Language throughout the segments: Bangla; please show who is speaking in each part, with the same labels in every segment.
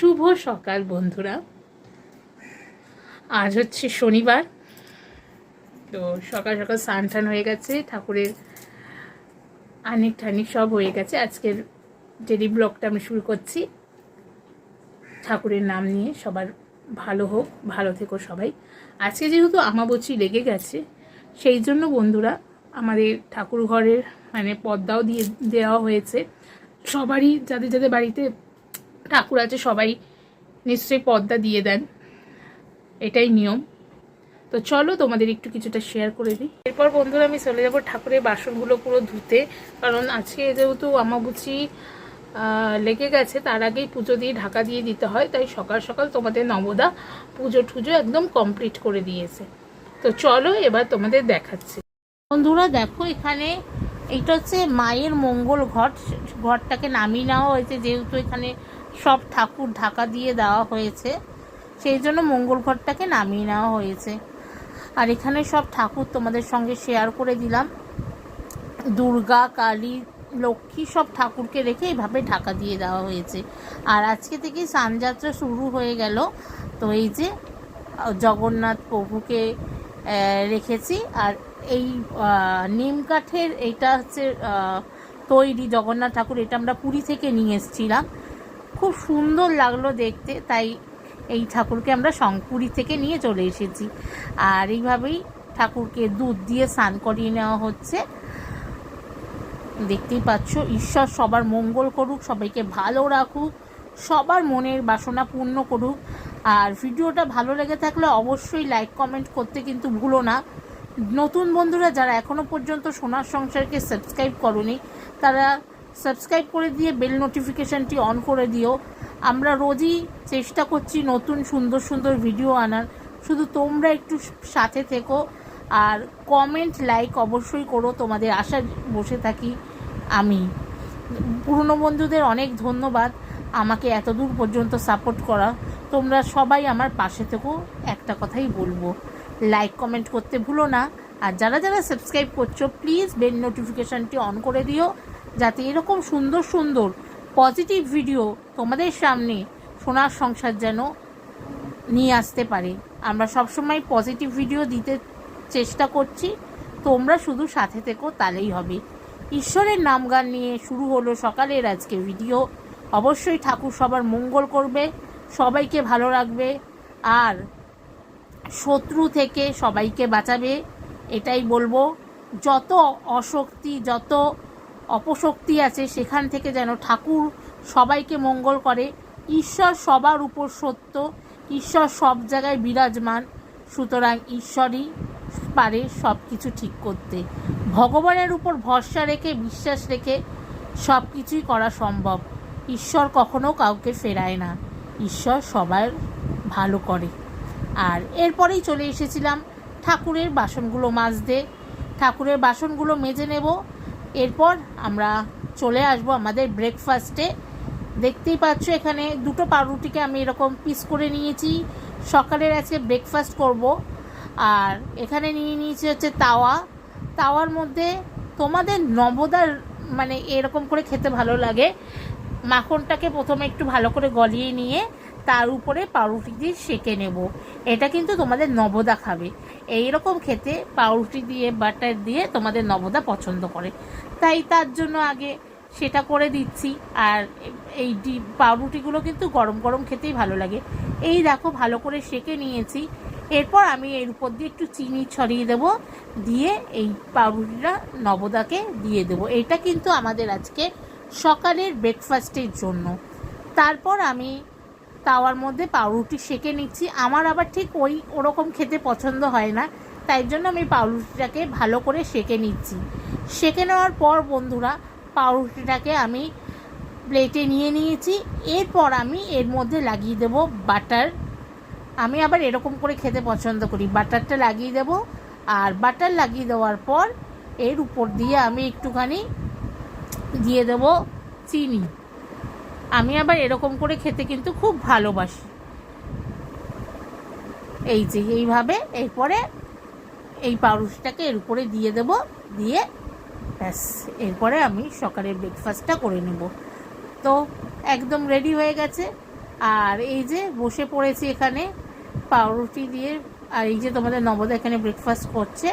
Speaker 1: শুভ সকাল, বন্ধুরা। আজ হচ্ছে শনিবার। তো সকাল সকাল স্নান টান হয়ে গেছে, ঠাকুরের আনিক ঠানিক সব হয়ে গেছে। আজকের ডেলি ব্লগটা আমি শুরু করছি। ঠাকুরের নাম নিয়ে সবার ভালো হোক, ভালো থেকো সবাই। আজকে যেহেতু আমাবচি লেগে গেছে, সেই জন্য বন্ধুরা আমাদের ঠাকুর ঘরের মানে পর্দাও দিয়ে দেওয়া হয়েছে। সবারই, যাদের যাদের বাড়িতে ঠাকুর আছে সবাই নিশ্চয়ই পর্দা দিয়ে দেন। এটাই নিয়ম। তো চলো তোমাদের একটু কিছুটা শেয়ার করে দিই। এরপর বন্ধুরা আমি চলে যাব ঠাকুরের বাসনগুলো পুরো ধুতে। কারণ আজকে যেহেতু আমাবুচি আহ, লেগে গেছে তার আগেই পুজো দিয়ে ঢাকা দিয়ে দিতে হয়। তাই সকাল সকাল তোমাদের নবদা পুজো টুজো একদম কমপ্লিট করে দিয়েছে। তো চলো এবার তোমাদের দেখাচ্ছি। বন্ধুরা দেখো এখানে এইটা হচ্ছে মায়ের মঙ্গল ঘট। ঘরটাকে নামিয়ে নেওয়া হয়েছে যেহেতু এখানে সব ঠাকুর ঢাকা দিয়ে দেওয়া হয়েছে। সেই জন্য মঙ্গল ঘরটাকে নামিয়ে নেওয়া হয়েছে। আর এখানে সব ঠাকুর তোমাদের সঙ্গে শেয়ার করে দিলাম। দুর্গা, কালী, লক্ষ্মী সব ঠাকুরকে রেখে এইভাবে ঢাকা দিয়ে দেওয়া হয়েছে। আর আজকে থেকে সানযাত্রা শুরু হয়ে গেল। তো এই যে জগন্নাথ প্রভুকে রেখেছি। আর এই নিম কাঠের এইটা হচ্ছে তৈরি জগন্নাথ ঠাকুর। এটা আমরা পুরী থেকে নিয়ে এসেছিলাম। খুব সুন্দর লাগল দেখতে, তাই এই ঠাকুরকে আমরা শঙ্কুরি থেকে নিয়ে চলে এসেছি। আর এইভাবেই ঠাকুরকে দুধ দিয়ে স্নান করিয়ে নেওয়া হচ্ছে। দেখতেই পাচ্ছ, ঈশ্বর সবার মঙ্গল করুক, সবাইকে ভালো রাখুক, সবার মনের বাসনা পূর্ণ করুক। আর ভিডিওটা ভালো লেগে থাকলে অবশ্যই লাইক কমেন্ট করতে কিন্তু ভুলো না। নতুন বন্ধুরা যারা এখনও পর্যন্ত সোনার সংসারকে সাবস্ক্রাইব করনি, তারা সাবস্ক্রাইব করে দিয়ে বেল নোটিফিকেশানটি অন করে দিও। আমরা রোজই চেষ্টা করছি নতুন সুন্দর সুন্দর ভিডিও আনার। শুধু তোমরা একটু সাথে থেকো আর কমেন্ট লাইক অবশ্যই করো। তোমাদের আশা বসে থাকি আমি। পুরনো বন্ধুদের অনেক ধন্যবাদ আমাকে এত দূর পর্যন্ত সাপোর্ট করা। তোমরা সবাই আমার পাশে থেকো, একটা কথাই বলব। লাইক কমেন্ট করতে ভুলো না। আর যারা যারা সাবস্ক্রাইব করছ প্লিজ বেল নোটিফিকেশানটি অন করে দিও। যাতে এরকম সুন্দর সুন্দর পজিটিভ ভিডিও তোমাদের সামনে সোনার সংসার যেন নিয়ে আসতে পারে। আমরা সবসময় পজিটিভ ভিডিও দিতে চেষ্টা করছি। তোমরা শুধু সাথে থেকো, তাহলেই হবে। ঈশ্বরের নাম গান নিয়ে শুরু হলো সকালের আজকে ভিডিও অবশ্যই ঠাকুর সবার মঙ্গল করবে, সবাইকে ভালো রাখবে, আর শত্রু থেকে সবাইকে বাঁচাবে, এটাই বলব। যত অশক্তি, যত অপশক্তি আছে, সেখান থেকে যেন ঠাকুর সবাইকে মঙ্গল করে। ঈশ্বর সবার উপর সত্য, ঈশ্বর সব জায়গায় বিরাজমান, সুতরাং ঈশ্বরই পারে সব কিছু ঠিক করতে। ভগবানের উপর ভরসা রেখে, বিশ্বাস রেখে সব কিছুই করা সম্ভব। ঈশ্বর কখনো কাউকে ফেরায় না। ঈশ্বর সবার ভালো করে। আর এরপরেই চলে এসেছিলাম ঠাকুরের বাসনগুলো মাজতে। ঠাকুরের বাসনগুলো মেজে নেব। এরপর আমরা চলে আসব আমাদের ব্রেকফাস্টে দেখতেই পাচ্ছ এখানে দুটো পাউরুটিকে আমি এরকম পিস করে নিয়েছি। সকালের আজকে ব্রেকফাস্ট করব। আর এখানে নিয়ে নিয়েছি হচ্ছে তাওয়া। তাওয়ার মধ্যে তোমাদের নবদার মানে এরকম করে খেতে ভালো লাগে। মাখনটাকে প্রথমে একটু ভালো করে গলিয়ে নিয়ে তার উপরে পাউরুটি দিয়ে সেঁকে নেব। এটা কিন্তু তোমাদের নবদা খাবে। এই রকম খেতে পাউরুটি দিয়ে, বাটার দিয়ে তোমাদের নবদা পছন্দ করে। তাই তার জন্য আগে সেটা করে দিচ্ছি। আর এই ডি পাউরুটিগুলো কিন্তু গরম গরম খেতেই ভালো লাগে। এই দেখো, ভালো করে সেঁকে নিয়েছি। এরপর আমি এর উপর দিয়ে একটু চিনি ছড়িয়ে দেব। দিয়ে এই পাউরুটিটা নবদাকে দিয়ে দেবো। এটা কিন্তু আমাদের আজকে সকালের ব্রেকফাস্টের জন্য। তারপর আমি তাওয়ার মধ্যে পাউরুটি সেঁকে নিচ্ছি। আমার আবার ঠিক ওই ওরকম খেতে পছন্দ হয় না, তাই জন্য আমি পাউরুটিটাকে ভালো করে সেঁকে নিচ্ছি। সেঁকে নেওয়ার পর বন্ধুরা, পাউরুটিটাকে আমি প্লেটে নিয়ে নিয়েছি। এরপর আমি এর মধ্যে লাগিয়ে দেব বাটার। আমি আবার এরকম করে খেতে পছন্দ করি। বাটারটা লাগিয়ে দেব আর বাটার লাগিয়ে দেওয়ার পর এর উপর দিয়ে আমি একটুখানি দিয়ে দেব চিনি। আমি আবার এরকম করে খেতে কিন্তু খুব ভালোবাসি। এই যে, এইভাবে এরপরে এই পাউরুটিটাকে এর উপরে দিয়ে দেব, দিয়ে ব্যাস, এরপরে আমি সকালের ব্রেকফাস্টটা করে নেব। তো একদম রেডি হয়ে গেছে। আর এই যে বসে পড়েছি এখানে পাউরুটি দিয়ে, আর এই যে তোমাদের নবদা এখানে ব্রেকফাস্ট করছে,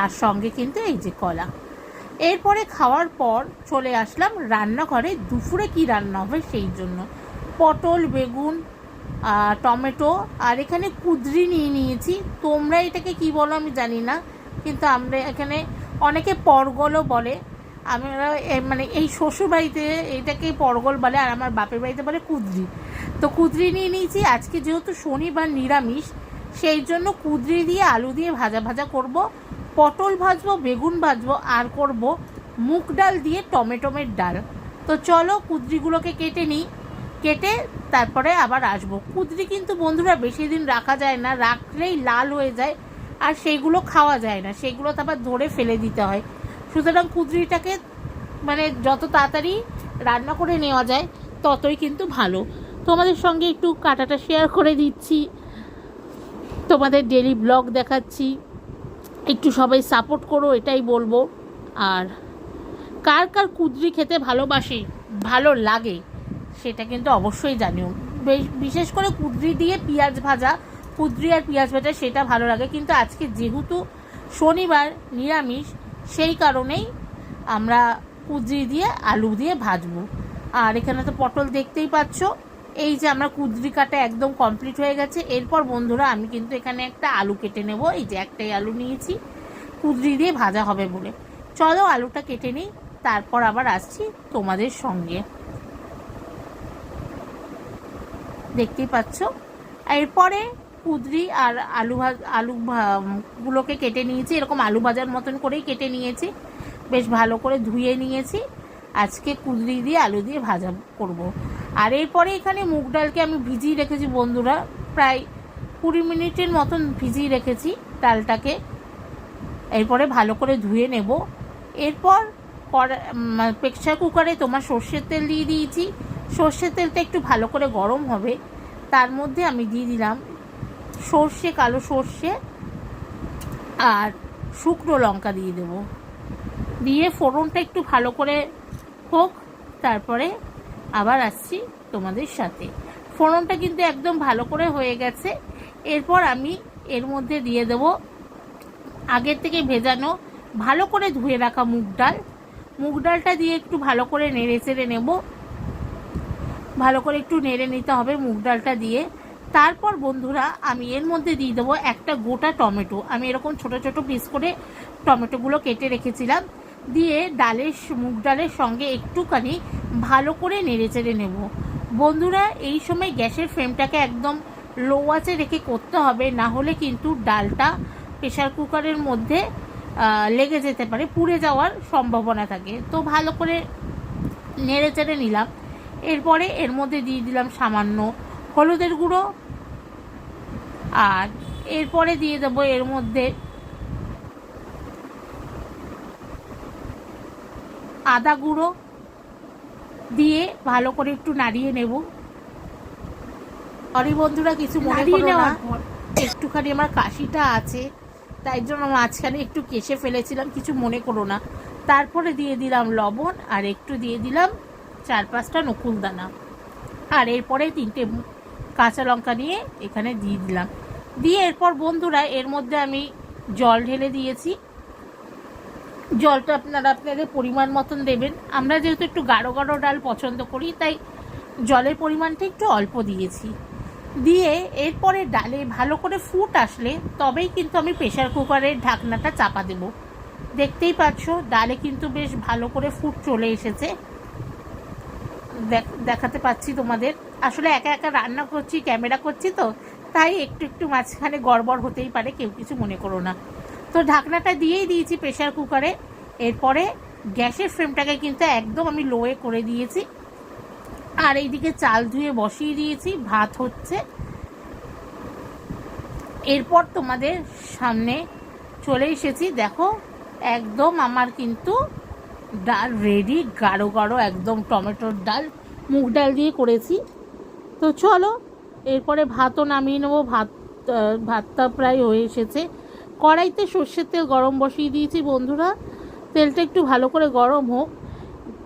Speaker 1: আর সঙ্গে কিন্তু এই যে কলা। এরপরে খাওয়ার পর চলে আসলাম রান্নাঘরে। দুপুরে কি রান্না হবে সেই জন্য। পটল, বেগুন টমেটো আর এখানে কুদরি নিয়ে নিয়েছি। তোমরা এটাকে কি বলো আমি জানি না, কিন্তু আমরা এখানে অনেকে পরগলও বলে। আমরা মানে এই শ্বশুর বাড়িতে এটাকে পরগল বলে আর আমার বাপের বাড়িতে বলে কুদরি। তো কুদরি নিয়ে নিয়েছি। আজকে যেহেতু শনিবার নিরামিষ, সেই জন্য কুদরি দিয়ে আলু দিয়ে ভাজা ভাজা করব। পটল ভাজবো, বেগুন ভাজবো, আর করব মুগ ডাল দিয়ে টমেটোমের ডাল। তো চলো কুদরিগুলোকে কেটে নিই। কেটে তারপরে আবার আসব। কুদরি কিন্তু বন্ধুরা বেশি দিন রাখা যায় না, রাখলেই লাল হয়ে যায় আর সেইগুলো খাওয়া যায় না। সেগুলো আবার ধরে ফেলে দিতে হয়। সুতরাং কুদরিটাকে মানে যত তাড়াতাড়ি রান্না করে নেওয়া যায়, ততই কিন্তু ভালো। তোমাদের সঙ্গে একটু কাটাটা শেয়ার করে দিচ্ছি। তোমাদের ডেলি ব্লগ দেখাচ্ছি। একটু সবাই সাপোর্ট করো, এটাই বলব। আর কার কার কুদরি খেতে ভালোবাসে, ভালো লাগে, সেটা কিন্তু অবশ্যই জানিও। বেশ- বিশেষ করে কুদরি দিয়ে পেঁয়াজ ভাজা, কুদরি আর পেঁয়াজ ভাজা সেটা ভালো লাগে। কিন্তু আজকে যেহেতু শনিবার, নিরামিষ, সেই কারণেই আমরা কুদরি দিয়ে আলু দিয়ে ভাজবো। আর এখানে তো পটল দেখতেই পাচ্ছ। এই যে আমরা কুদরি কাটা একদম কমপ্লিট হয়ে গেছে। এরপর বন্ধুরা, আমি কিন্তু এখানে একটা আলু কেটে নেব। এই যে একটাই আলু নিয়েছি। কুদরি দিয়ে ভাজা হবে বলে। চলো আলুটা কেটে নিই। তারপর আবার আসছি তোমাদের সঙ্গে। দেখতেই পাচ্ছ? এরপরে কুদরি আর আলু ভাজ, আলু গুলোকে কেটে নিয়েছি। এরকম আলু ভাজার মতন করেই কেটে নিয়েছি। বেশ ভালো করে ধুয়ে নিয়েছি। আজকে কুদরি দিয়ে আলু দিয়ে ভাজা করব। আর এরপরে এখানে মুগ ডালকে আমি ভিজিয়ে রেখেছি বন্ধুরা, প্রায় কুড়ি মিনিটের মতন ভিজিয়ে রেখেছি ডালটাকে। এরপরে ভালো করে ধুয়ে নেব। এরপর প্রেসার কুকারে তোমার সর্ষের তেল দিয়ে দিয়েছি। সর্ষের তেলটা একটু ভালো করে গরম হবে, তার মধ্যে আমি দিয়ে দিলাম সর্ষে, কালো সর্ষে আর শুকনো লঙ্কা দিয়ে দেব। দিয়ে ফোড়নটা একটু ভালো করে হোক, তারপরে আবার আসছি তোমাদের সাথে। ফোড়নটা কিন্তু একদম ভালো করে হয়ে গেছে। এরপর আমি এর মধ্যে দিয়ে দেব আগের থেকে ভেজানো, ভালো করে ধুয়ে রাখা মুগ ডাল। মুগ ডালটা দিয়ে একটু ভালো করে নেড়ে চেড়ে নেব। ভালো করে একটু নেড়ে নিতে হবে মুগ ডালটা দিয়ে। তারপর বন্ধুরা, আমি এর মধ্যে দিয়ে দেবো একটা গোটা টমেটো। আমি এরকম ছোট ছোট পিস করে টমেটোগুলো কেটে রেখেছিলাম। দিয়ে ডালের মুগ ডালের সঙ্গে একটুখানি ভালো করে নেড়ে চেড়ে নেব। বন্ধুরা, এই সময় গ্যাসের ফ্লেমটাকে একদম লো আঁচে রেখে করতে হবে, না হলে কিন্তু ডালটা প্রেশার কুকারের মধ্যে লেগে যেতে পারে, পুড়ে যাওয়ার সম্ভাবনা থাকে। তো ভালো করে নেড়ে চেড়ে নিলাম। এরপরে এর মধ্যে দিয়ে দিলাম সামান্য হলুদের গুঁড়ো। আর এরপরে দিয়ে দেবো এর মধ্যে আদা গুঁড়ো দিয়ে ভালো করে একটু নাড়িয়ে নেব। সরি বন্ধুরা কিছু মনে করো না। একটুখানি আমার কাশিটা আছে তাই জন্য মাঝখানে একটু কেশে ফেলেছিলাম কিছু মনে করো না। তারপরে দিয়ে দিলাম লবণ আর একটু দিয়ে দিলাম চার পাঁচটা নকুল দানা আর এরপরে তিনটে কাঁচা লঙ্কা নিয়ে এখানে দিয়ে দিলাম। দিয়ে এরপর বন্ধুরা এর মধ্যে আমি জল ঢেলে দিয়েছি। জলটা আপনারা আপনাদের পরিমাণ মতন দেবেন। আমরা যেহেতু একটু গাঢ় গাঢ় ডাল পছন্দ করি, তাই জলের পরিমাণটা একটু অল্প দিয়েছি। দিয়ে এরপরে ডালে ভালো করে ফুট আসলে তবেই কিন্তু আমি প্রেশার কুকারের ঢাকনাটা চাপা দেব। দেখতেই পাচ্ছ, ডালে কিন্তু বেশ ভালো করে ফুট চলে এসেছে। দেখ- দেখাতে পাচ্ছি তোমাদের। আসলে একা একা রান্না করছি, ক্যামেরা করছি তো, তাই একটু একটু মাঝখানে গড়বড় হতেই পারে, কেউ কিছু মনে করো না। তো ঢাকনাটা দিয়েই দিয়েছি প্রেশার কুকারে এরপরে গ্যাসের ফ্লেমটাকে কিন্তু একদম আমি লোয়ে করে দিয়েছি। আর এইদিকে চাল ধুয়ে বসিয়ে দিয়েছি, ভাত হচ্ছে। এরপর তোমাদের সামনে চলে এসেছি। দেখো, একদম আমার কিন্তু ডাল রেডি গাঢ় গাঢ় একদম টমেটোর ডাল, মুগ ডাল দিয়ে করেছি। তো চলো, এরপরে ভাতও নামিয়ে নেব। ভাত ভাতটা প্রায় হয়ে এসেছে। কড়াইতে সর্ষের তেল গরম বসিয়ে দিয়েছি বন্ধুরা। তেলটা একটু ভালো করে গরম হোক।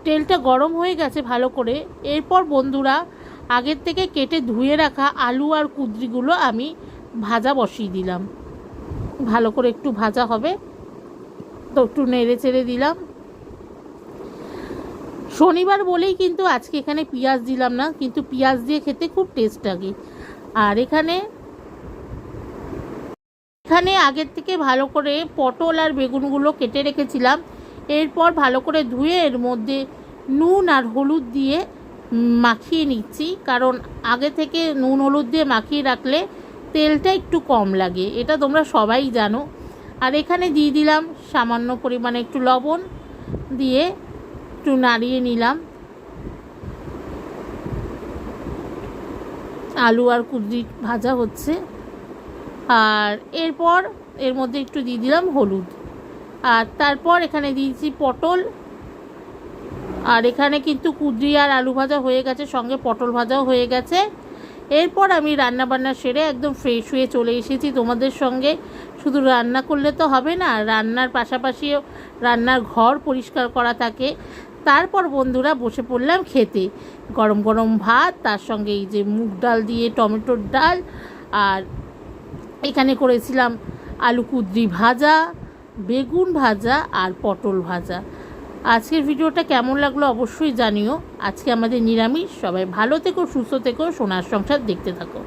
Speaker 1: তেলটা গরম হয়ে গেছে ভালো করে। এরপর বন্ধুরা, আগের থেকে কেটে ধুয়ে রাখা আলু আর কুদরিগুলো আমি ভাজা বসিয়ে দিলাম। ভালো করে একটু ভাজা হবে। তো একটু নেড়ে চেড়ে দিলাম। শনিবার বলেই কিন্তু আজকে এখানে পেঁয়াজ দিলাম না, কিন্তু পেঁয়াজ দিয়ে খেতে খুব টেস্ট লাগে। আর এখানে এখানে আগের থেকে ভালো করে পটল আর বেগুনগুলো কেটে রেখেছিলাম। এরপর ভালো করে ধুয়ে এর মধ্যে নুন আর হলুদ দিয়ে মাখিয়ে নিচ্ছি। কারণ আগে থেকে নুন হলুদ দিয়ে মাখিয়ে রাখলে তেলটা একটু কম লাগে। এটা তোমরা সবাই জানো। আর এখানে দিয়ে দিলাম সামান্য পরিমাণে একটু লবণ দিয়ে একটু নাড়িয়ে নিলাম। আলু আর কুদরি ভাজা হচ্ছে। আর এরপর এর মধ্যে একটু দিয়ে দিলাম হলুদ। আর তারপর এখানে দিয়েছি পটল। আর এখানে কিন্তু কুদরি আর আলু ভাজা হয়ে গেছে, সঙ্গে পটল ভাজাও হয়ে গেছে। এরপর আমি রান্না বান্না সেরে একদম ফ্রেশ হয়ে চলে এসেছি তোমাদের সঙ্গে। শুধু রান্না করলে তো হবে না, রান্নার পাশাপাশিও রান্নার ঘর পরিষ্কার করা থাকে। তারপর বন্ধুরা বসে পড়লাম খেতে। গরম গরম ভাত, তার সঙ্গে এই যে মুগ ডাল দিয়ে টমেটোর ডাল, আর এখানে করেছিলাম আলু কুদ্রি ভাজা, বেগুন ভাজা আর পটল ভাজা। আজকের ভিডিওটা কেমন লাগল অবশ্যই জানিও। আজকে আমাদের নিরামিষ। সবাই ভালো থেকো, সুস্থ থেকো, সোনার সংসার দেখতে থাকো।